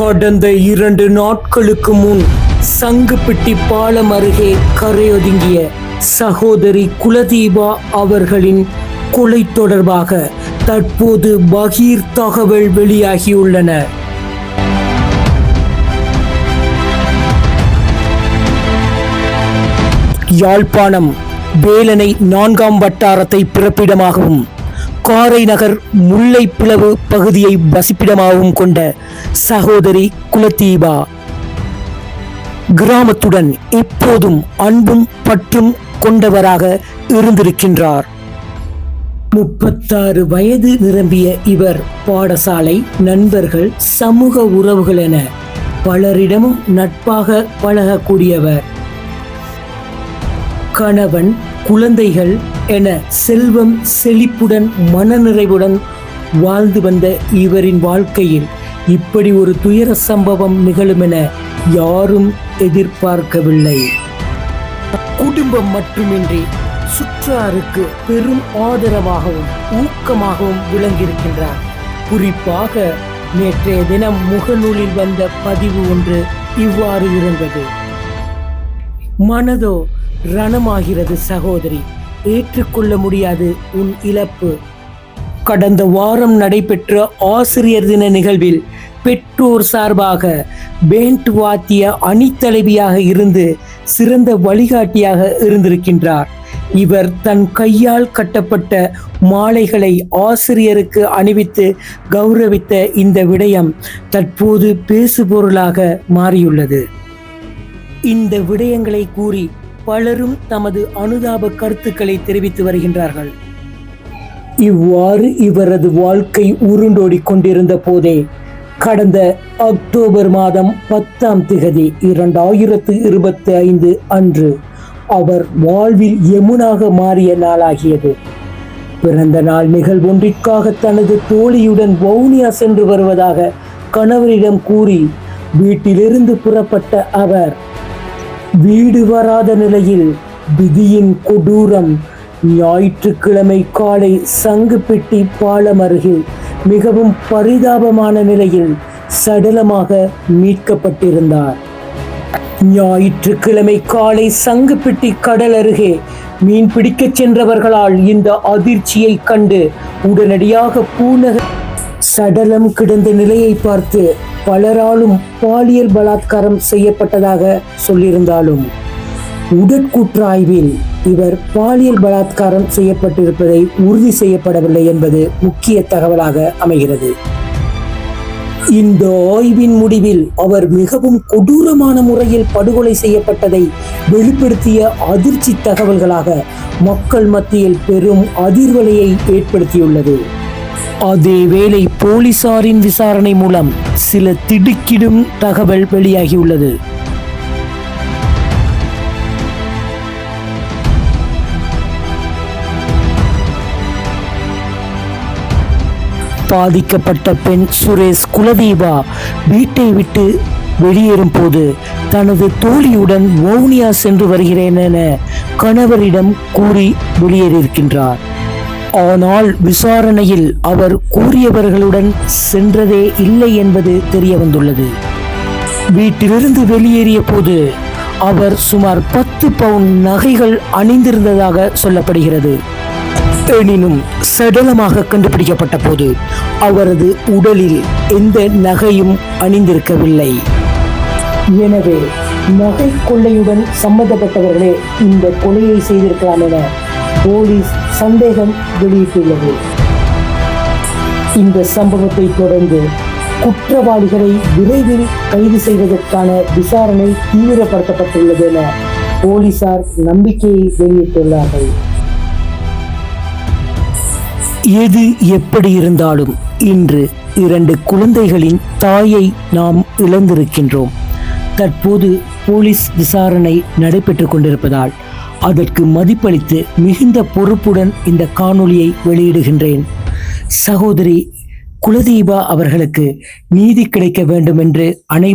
கடந்த இரண்டு நாட்களுக்கு முன் சங்குப்பிட்டி பாலம் அருகே கரையொதுங்கிய சகோதரி குலதீபா அவர்களின் கொலை தொடர்பாக தற்போது பகீர் தகவல் வெளியாகியுள்ளன. யாழ்ப்பாணம் வேலனை நான்காம் வட்டாரத்தை பிறப்பிடமாகவும் காரை நகர் முல்லை பிளவு பகுதியை வசிப்பிடமாகவும் கொண்ட சகோதரி குலதீபா. கிராமத்துடன் எப்போதும் அன்பும் பற்றும் கொண்டவராக இருந்திருக்கின்றார். முப்பத்தாறு வயது நிரம்பிய இவர் பாடசாலை நண்பர்கள் சமூக உறவுகள் என பலரிடமும் நட்பாக பழகக்கூடியவர். கணவன் குழந்தைகள் என செல்வம் செழிப்புடன் மனநிறைவுடன் வாழ்ந்து வந்த இவரின் வாழ்க்கையில் இப்படி ஒரு துயர சம்பவம் நிகழும் என யாரும் எதிர்பார்க்கவில்லை. குடும்பம் மட்டுமின்றி சுற்றாருக்கு பெரும் ஆதரவாகவும் ஊக்கமாகவும் விளங்கியிருக்கின்றார். குறிப்பாக நேற்றைய தினம் முகநூலில் வந்த பதிவு ஒன்று இவ்வாறு இருந்தது. மனதோ ரணமாகிறது சகோதரி ஏற்றுக்கொள்ள முடியாது உன் இழப்பு. கடந்த வாரம் நடைபெற்ற ஆசிரியர் தின நிகழ்வில் பெற்றோர் சார்பாக பேண்ட் வாத்திய அணித்தலைவியாக இருந்து சிறந்த வழிகாட்டியாக இருந்திருக்கின்றார். இவர் தன் கையால் கட்டப்பட்ட மாலைகளை ஆசிரியருக்கு அணிவித்து கௌரவித்த இந்த விடயம் தற்போது பேசுபொருளாக மாறியுள்ளது. இந்த விடயங்களை கூறி பலரும் தமது அனுதாப கருத்துக்களை தெரிவித்து வருகின்றார்கள். இவ்வாறு இவரது வாழ்க்கை உருண்டோடிக் கொண்டிருந்த போதே கடந்த அக்டோபர் மாதம் பத்தாம் திகதி இரண்டாயிரத்து இருபத்தி ஐந்து அன்று அவர் வாழ்வில் எமுனாக மாறிய நாளாகியது. பிறந்த நாள் நிகழ்வொன்றிற்காக தனது தோழியுடன் வவுனியா சென்று வருவதாக கணவரிடம் கூறி வீட்டிலிருந்து புறப்பட்ட அவர் வீடு வராத நிலையில் விதியின் கொடூரம். ஞாயிற்றுக்கிழமை காலை சங்குப்பெட்டி பாலம் அருகில் மிகவும் பரிதாபமான நிலையில் சடலமாக மீட்கப்பட்டிருந்தார். ஞாயிற்றுக்கிழமை காலை சங்குப்பெட்டி கடல் அருகே மீன் பிடிக்கச் சென்றவர்களால் இந்த அதிர்ச்சியை கண்டு உடனடியாக பூநகர் சடலம் கிடந்த நிலையை பார்த்து பலராலும் பாலியல் பலாத்காரம் செய்யப்பட்டதாக சொல்லியிருந்தாலும் உடற்கூற்றாய்வில் இவர் பாலியல் பலாத்காரம் செய்யப்பட்டிருப்பதை உறுதி செய்யப்படவில்லை என்பது முக்கிய தகவலாக அமைகிறது. இந்த ஆய்வின் முடிவில் அவர் மிகவும் கொடூரமான முறையில் படுகொலை செய்யப்பட்டதை வெளிப்படுத்திய அதிர்ச்சி தகவல்களாக மக்கள் மத்தியில் பெரும் அதிர்வலையை ஏற்படுத்தியுள்ளது. அதேவேளை போலீசாரின் விசாரணை மூலம் சில திடுக்கிடும் தகவல் வெளியாகியுள்ளது. பாதிக்கப்பட்ட பெண் சுரேஷ் குலதீபா வீட்டை விட்டு வெளியேறும் போது தனது தோழியுடன் வவுனியா சென்று வருகிறேன் என கணவரிடம் கூறி வெளியேறியிருக்கின்றார். ஆனால் விசாரணையில் அவர் கூறியவர்களுடன் சென்றதே இல்லை என்பது தெரிய வந்துள்ளது வீட்டிலிருந்து வெளியேறிய போது அவர் சுமார் பத்து பவுன் நகைகள் அணிந்திருந்ததாக சொல்லப்படுகிறது. எனினும் சடலமாக கண்டுபிடிக்கப்பட்ட போது அவரது உடலில் எந்த நகையும் அணிந்திருக்கவில்லை. எனவே நகை கொள்ளையுடன் சம்பந்தப்பட்டவர்களே இந்த கொலையை செய்திருக்கலாம் என போலீஸ் சந்தேகம் வெளியிட்டுள்ளது. இந்த சம்பவத்தை தொடர்ந்து குற்றவாளிகளை விரைவில் கைது செய்வதற்கான விசாரணை தீவிரப்படுத்தப்பட்டுள்ளது என போலீசார் நம்பிக்கையை வெளியிட்டுள்ளார்கள். எது எப்படி இருந்தாலும் இன்று இரண்டு குழந்தைகளின் தாயை நாம் இழந்திருக்கின்றோம். தற்போது போலீஸ் விசாரணை நடைபெற்றுக் கொண்டிருப்பதால் அதற்கு மதிப்பளித்து மிகுந்த பொறுப்புடன் இந்த காணொளியை வெளியிடுகின்றேன். சகோதரி குலதீபா அவர்களுக்கு நீதி கிடைக்க வேண்டும் என்று அனைவரும்